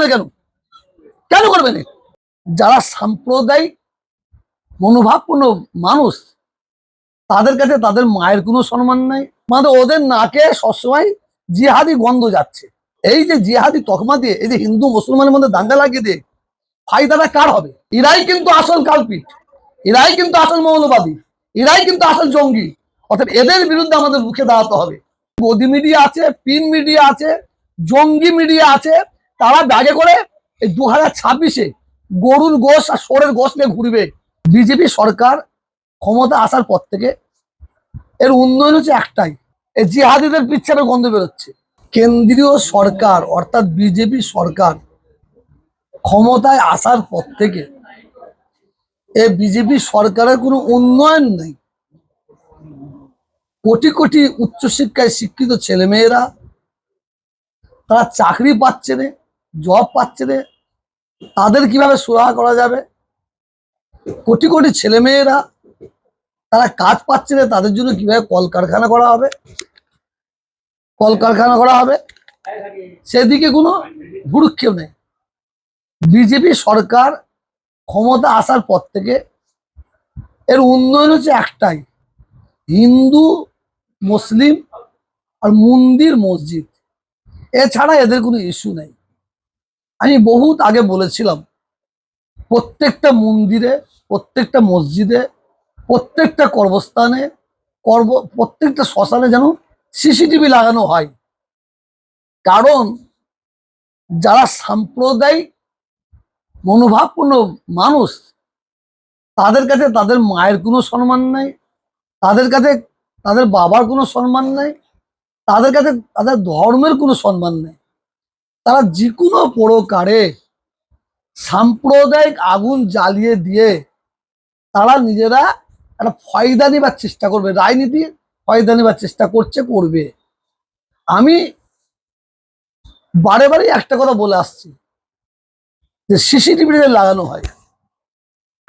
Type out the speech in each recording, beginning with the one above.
না কেন? কেন করবে না? যারা সাম্প্রদায়িক মনোভাবপূর্ণ মানুষ, তাদের কাছে তাদের মায়ের কোনো সম্মান নাই। মানে ওদের নাকে সবসময় জিহাদি গন্ধ যাচ্ছে। এই যে জিহাদি তকমা দিয়ে, এই যে হিন্দু মুসলমানের মধ্যে দাঙ্গা লাগিয়ে দিয়ে, ফায়দাটা কার হবে? এরাই কিন্তু আসল কালপিট। এরাই কিন্তু আসল মৌলবাদী। এরাই কিন্তু আসল জঙ্গি। অর্থাৎ এদের বিরুদ্ধে আমাদের রুখে দাঁড়াতে হবে। গদি মিডিয়া আছে, পিন মিডিয়া আছে, জঙ্গি মিডিয়া আছে তারা ব্যাগে করে এই দু হাজার ছাব্বিশে গরুর গোশ আর সোরের গোশ নিয়ে ঘুরবে। বিজেপি সরকার ক্ষমতা আসার পর থেকে এর উন্নয়ন হচ্ছে একটাই, এই জিহাদিদের পিছনে গন্ধ বেরোচ্ছে। কেন্দ্রীয় সরকার অর্থাৎ বিজেপি সরকার ক্ষমতায় আসার পর থেকে এ বিজেপি সরকারের কোনো উন্নয়ন নেই। কোটি কোটি উচ্চশিক্ষায় শিক্ষিত ছেলেমেয়েরা তারা চাকরি পাচ্ছে না। জব পাচ্ছে না তাদের কীভাবে সুরাহা করা যাবে? কোটি কোটি ছেলেমেয়েরা তারা কাজ পাচ্ছে না তাদের জন্য কীভাবে কলকারখানা করা হবে? কলকারখানা করা হবে? সেদিকে কোনো ভুরুক্ষেপ নেই। বিজেপি সরকার ক্ষমতা আসার পর থেকে এর উন্নয়ন হচ্ছে একটাই, হিন্দু, মুসলিম আর মন্দির মসজিদ। এছাড়া এদের কোনো ইস্যু নেই। আমি বহুত আগে বলেছিলাম, প্রত্যেকটা মন্দিরে, প্রত্যেকটা মসজিদে, প্রত্যেকটা কর্মস্থানে কর্ম প্রত্যেকটা শ্মশানে যেন সিসিটিভি লাগানো হয়। কারণ যারা সাম্প্রদায়িক, মনোভাবপূর্ণ মানুষ, তাদের কাছে তাদের মায়ের কোনো সম্মান নাই, তাদের কাছে তাদের বাবার কোনো সম্মান নেই, তাদের কাছে তাদের ধর্মের কোনো সম্মান নেই। তারা যে কোনো প্রকারে সাম্প্রদায়িক আগুন জ্বালিয়ে দিয়ে তারা নিজেরা একটা ফয়দা নেবার চেষ্টা করবে, রাজনীতি ফয়দা নেবার চেষ্টা করছে, করবে। আমি বারে বারে একটা কথা বলে আসছি যে সিসিটিভি লাগানো হয়।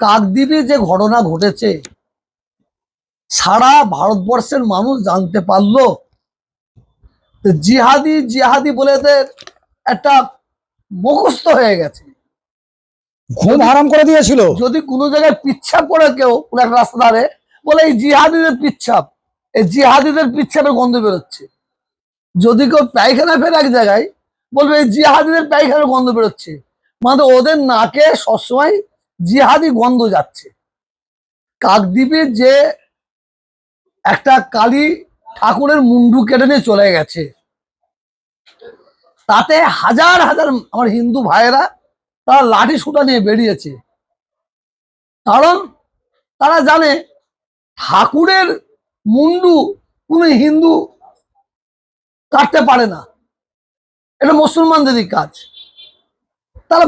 কাকদ্বীপে যে ঘটনা ঘটেছে, সারা ভারতবর্ষের মানুষ জানতে পারল জিহাদি জিহাদি বলে একটা মুখস্থ হয়ে গেছে। ঘুম হারাম করে দিয়েছিল। যদি কোনো জায়গায় পিচ্ছাপ করে কেউ কোনো একটা রাস্তা ধারে বলে এই জিহাদিদের পিচ্ছাপ এই জিহাদিদের পিচ্ছাপের গন্ধ বেরোচ্ছে। যদি কেউ পায়খানা ফের এক জায়গায় বলবে এই জিহাদিদের পায়খানার গন্ধ বেরোচ্ছে। মানে ওদের নাকে সবসময় জিহাদি গন্ধ যাচ্ছে। কাকদ্বীপে যে একটা কালী ঠাকুরের মুন্ডু কেটে নিয়ে চলে গেছে। তাতে হাজার হাজার আমার হিন্দু ভাইয়েরা তারা লাঠি সুতা নিয়ে বেরিয়েছে। কারণ তারা জানে ঠাকুরের মুন্ডু কোনো হিন্দু কাটতে পারে না। এটা মুসলমানদেরই কাজ। তারা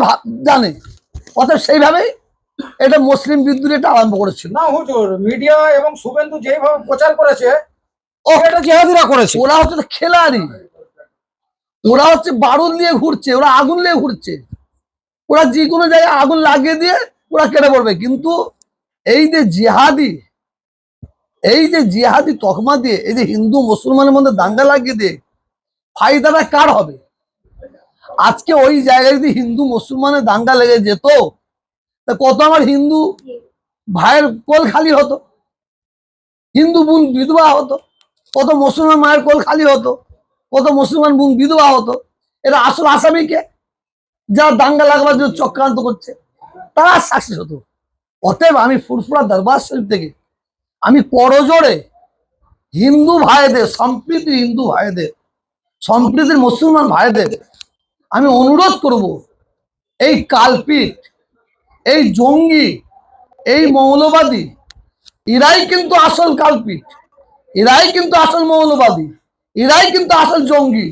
জানে। অতএব সেইভাবেই এটা মুসলিম বিদ্রোহ এটা আরম্ভ করেছিল। না হুজুর মিডিয়া এবং শুভেন্দু যেভাবে প্রচার করেছে ও এটা জেহাদিরা করেছে। ওরা হচ্ছে খেলাড়ি। ওরা হচ্ছে বারুদ নিয়ে ঘুরছে, ওরা আগুন নিয়ে ঘুরছে। ওরা যে কোনো জায়গায় আগুন লাগিয়ে দিয়ে ওরা কেটে পড়বে। কিন্তু এই যে জিহাদি, এই যে জিহাদি তকমা দিয়ে, এই যে হিন্দু মুসলমানের মধ্যে দাঙ্গা লাগিয়ে দিয়ে ফায়দাটা কার হবে? আজকে ওই জায়গায় যদি হিন্দু মুসলমানের দাঙ্গা লেগে যেত, তা কত আমার হিন্দু ভাইয়ের কোল খালি হতো? হিন্দু বোন বিধবা হতো? কত মুসলমান মায়ের কোল খালি হতো? কত মুসলমান বোন বিধবা হতো, এরা আসল আসামিকে যারা দাঙ্গা লাগবার জন্য চক্রান্ত করছে, তারা সাকসেস হতো। অতএব আমি ফুরফুরা দরবার শরীফ থেকে, আমি করজোড়ে হিন্দু ভাইদের, সম্প্রীতি হিন্দু ভাইদের, সম্প্রীতির মুসলমান ভাইদের, আমি অনুরোধ করব, এই কালপিট এই জঙ্গি, এই মৌলবাদী, এরাই কিন্তু আসল কালপিট এরাই কিন্তু আসল মৌলবাদী। এরাই কিন্তু আসল জঙ্গি।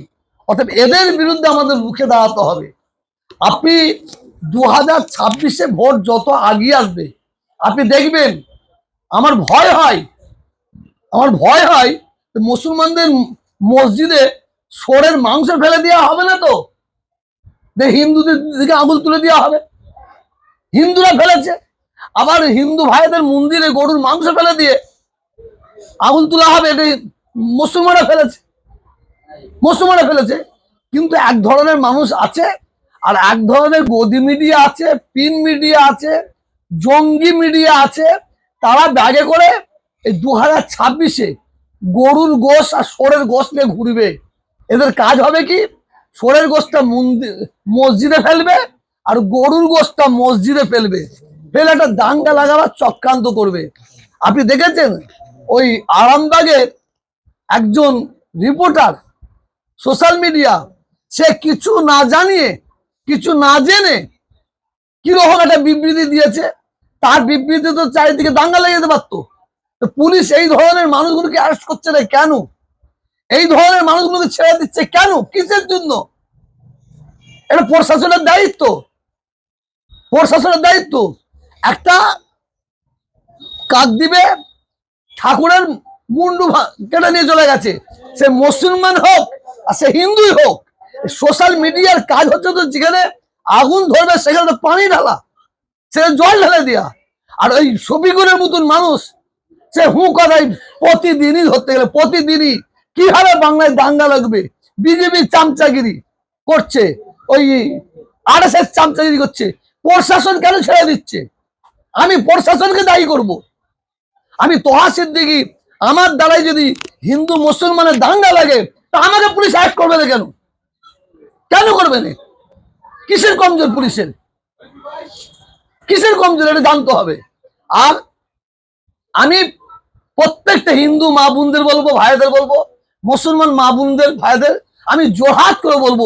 অর্থাৎ এদের বিরুদ্ধে আমাদের রুখে দাঁড়াতে হবে। আপনি দু হাজার ছাব্বিশে ভোট যত আগিয়ে আসবে, আপনি দেখবেন, আমার ভয় হয়, আমার ভয় হয় মুসলমানদের মসজিদে সোরের মাংস ফেলে দেওয়া হবে না তো? হিন্দুদের দিকে আঙুল তুলে দেওয়া হবে। হিন্দুরা ফেলেছে, আবার হিন্দু ভাইদের মন্দিরে গরুর মাংস ফেলে দিয়ে আগুন তোলা হবে, এটা মুসলমানরা ফেলেছে। মুসলমানরা ফেলেছে। কিন্তু এক ধরনের মানুষ আছে, আর এক ধরনের গদি মিডিয়া আছে, পিন মিডিয়া আছে, জঙ্গি মিডিয়া আছে। তারা ব্যাগে করে এই দু হাজার ছাব্বিশে গরুর গোশ আর সোরের গোশ নিয়ে ঘুরবে। এদের কাজ হবে কি? সোরের গোশটা মন্দির মসজিদে ফেলবে আর গরুর গোশটা মসজিদে ফেলবে। ফেলে একটা দাঙ্গা লাগাবার চক্রান্ত করবে। আপনি দেখেছেন? ওই আরামবাগের একজন রিপোর্টার সোশ্যাল মিডিয়া, সে কিছু না জানিয়ে, কিছু না জেনে কীরকম একটা বিবৃতি দিয়েছে? তার বিবৃতি তো চারিদিকে দাঙ্গা লেগে যেতে পারতো। পুলিশ এই ধরনের মানুষগুলোকে অ্যারেস্ট করছে না কেন? এই ধরনের মানুষগুলোকে ছেড়ে দিচ্ছে কেন? কিসের জন্য? এটা প্রশাসনের দায়িত্ব। প্রশাসনের দায়িত্ব। একটা কাক দিবে ঠাকুরের মুন্ডু কেটে নিয়ে চলে গেছে। সে মুসলমান হোক আর সে হিন্দুই হোক সোশ্যাল মিডিয়ার কাজ হচ্ছে তো যেখানে আগুন ধরবে, সেখানে তো পানি ঢালা, সেখানে জল ঢেলে দেওয়া আর ওই ছবিগুলোর মতন মানুষ, সে হু কথাই প্রতিদিনই ধরতে গেলে, প্রতিদিনই কীভাবে বাংলায় দাঙ্গা লাগবে? বিজেপি চামচাগিরি করছে, ওই আর এস এস চামচাগিরি করছে, প্রশাসন কেন ছেড়ে দিচ্ছে? আমি প্রশাসনকে দায়ী করব। আমি তোহা সিদ্দিকি আমার দ্বারাই যদি হিন্দু মুসলমানের দাঙ্গা লাগে তা আমাকে পুলিশ অ্যাক্ট করবে না কেন? কেন করবে না? কিসের কমজোর পুলিশের? কিসের কমজোর এটা জানতে হবে। আর আমি প্রত্যেকটা হিন্দু মা বোনদের বলব, ভাইদের বলব, মুসলমান মা বোনদের, ভাইদের, আমি জোহাত করে বলব,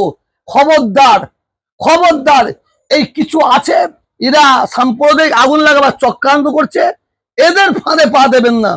খবরদার খবরদার, এই কিছু আছে, এরা সাম্প্রদায়িক আগুন লাগাবার চক্রান্ত করছে, এদের ফাঁদে পা দেবেন না।